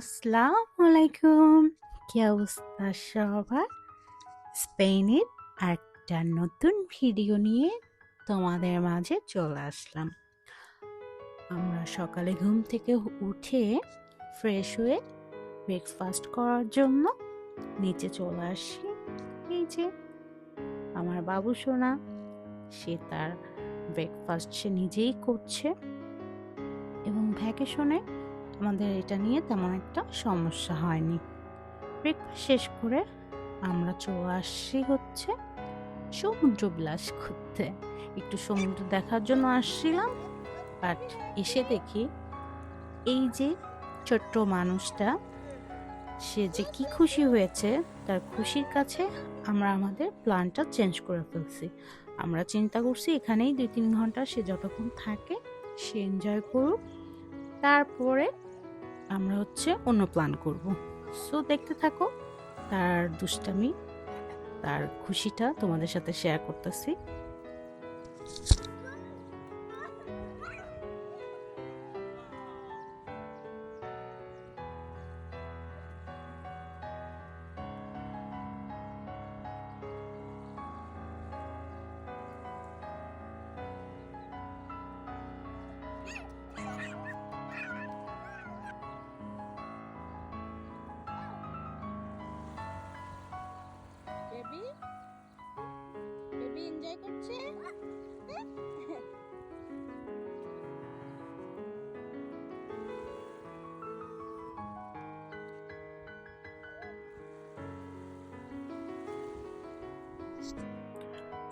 আসসালামু আলাইকুম কি অবস্থা সবার? স্পেনের একটা নতুন ভিডিও নিয়ে তোমাদের মাঝে চলে আসলাম। আমরা সকালে ঘুম থেকে উঠে ফ্রেশ হয়ে ব্রেকফাস্ট করার জন্য নিচে চলে আসি। এই যে আমার বাবু সোনা, সে তার ব্রেকফাস্ট সে নিজেই করছে। এবং ভ্যাকেশনে আমাদের এটা নিয়ে তেমন একটা সমস্যা হয়নি। ব্রেকফাস্ট শেষ করে আমরা চলে আসছি হচ্ছে সমুদ্র বিলাস করতে একটু সমুদ্র দেখার জন্য আসছিলাম বাট এসে দেখি এই যে ছোট্ট মানুষটা, সে যে কি খুশি হয়েছে, তার খুশির কাছে আমরা আমাদের প্ল্যানটা চেঞ্জ করে ফেলছি। আমরা চিন্তা করছি এখানেই দুই তিন ঘণ্টা সে যতক্ষণ থাকে, সে এনজয় করুক। তারপরে আমরা হচ্ছে অন্য প্ল্যান করব। সো দেখতে থাকো, তার দুষ্টামি, তার খুশিটা তোমাদের সাথে শেয়ার করতেছি।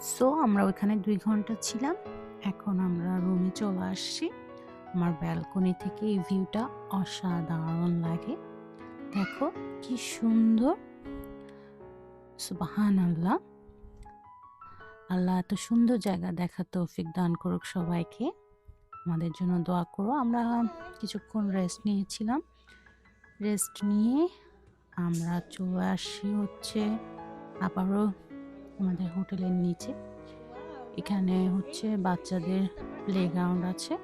সো আমরা ওইখানে দুই ঘণ্টা ছিলাম। এখন আমরা রুমে চলে আসছি। আমার ব্যালকনি থেকে এই ভিউটা অসাধারণ লাগে। দেখো কি সুন্দর। সুবাহান আল্লাহ আল্লাহ এত সুন্দর জায়গা দেখা তৌফিক দান করুক সবাইকে। আমাদের জন্য দোয়া করো। আমরা কিছুক্ষণ রেস্ট নিয়েছিলাম। রেস্ট নিয়ে আমরা চলে আসি হচ্ছে আবারও আমাদের হোটেলের নিচে। এখানে হচ্ছে বাচ্চাদের প্লে গ্রাউন্ড আছে।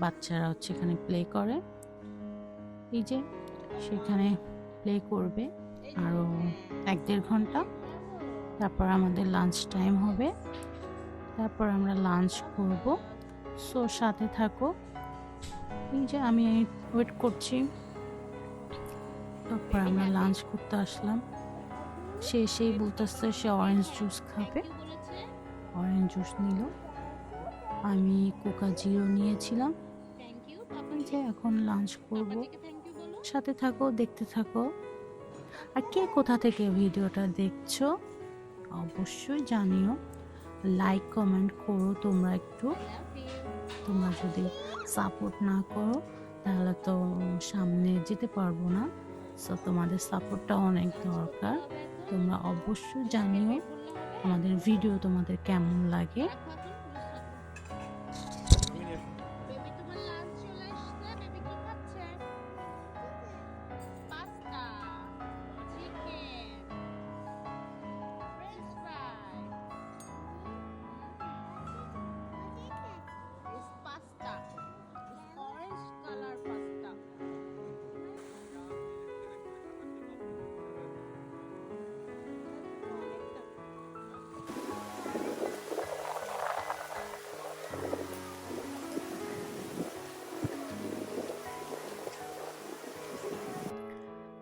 বাচ্চারা হচ্ছে এখানে প্লে করে। এই যে সেখানে প্লে করবে আরও এক দেড় ঘণ্টা। তারপর আমাদের লাঞ্চ টাইম হবে। তারপর আমরা লাঞ্চ করব। সো সাথে থাকো। এই যে আমি ওয়েট করছি। তারপর আমরা লাঞ্চ করতে আসলাম। সে এসেই বলতেছে সে অরেঞ্জ জুস খাবে। অরেঞ্জ জুস নিল। আমি কোকা জিরো নিয়েছিলাম। যে এখন লাঞ্চ করব। সাথে থাকো, দেখতে থাকো। আর কে কোথা থেকে ভিডিওটা দেখছ, অবশ্যই জানিও। লাইক কমেন্ট করো তোমরা একটু। তোমরা যদি সাপোর্ট না করো, তাহলে তো সামনে যেতে পারব না। সো তোমাদের সাপোর্টটা অনেক দরকার। তোমরা অবশ্যই জানিও আমাদের ভিডিও তোমাদের কেমন লাগে।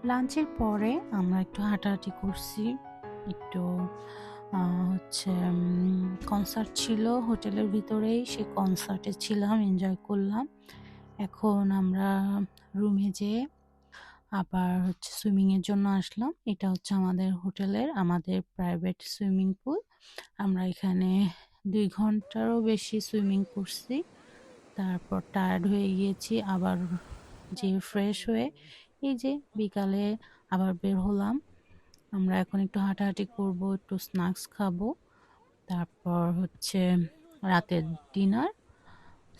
লাঞ্চের পরে আমরা একটু হাঁটাহাঁটি করছি। একটু হচ্ছে কনসার্ট ছিল হোটেলের ভিতরেই। সে কনসার্টে ছিলাম এনজয় করলাম। এখন আমরা রুমে যেয়ে আবার হচ্ছে সুইমিংয়ের জন্য আসলাম। এটা হচ্ছে আমাদের হোটেলের, আমাদের প্রাইভেট সুইমিং পুল আমরা এখানে দুই ঘন্টারও বেশি সুইমিং করছি। তারপর টায়ার্ড হয়ে গিয়েছি। আবার যে ফ্রেশ হয়ে এই যে বিকালে আবার বের হলাম। আমরা এখন একটু হাঁটাহাঁটি করব, একটু স্ন্যাক্স খাব। তারপর হচ্ছে রাতের ডিনার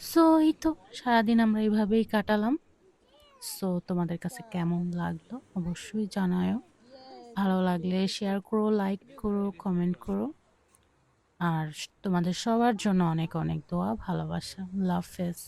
সো এই তো সারাদিন আমরা এইভাবেই কাটালাম। সো তোমাদের কাছে কেমন লাগল অবশ্যই জানায়ও ভালো লাগলে শেয়ার করো লাইক করো কমেন্ট করো। আর তোমাদের সবার জন্য অনেক অনেক দোয়া, ভালোবাসা লাভ ফেস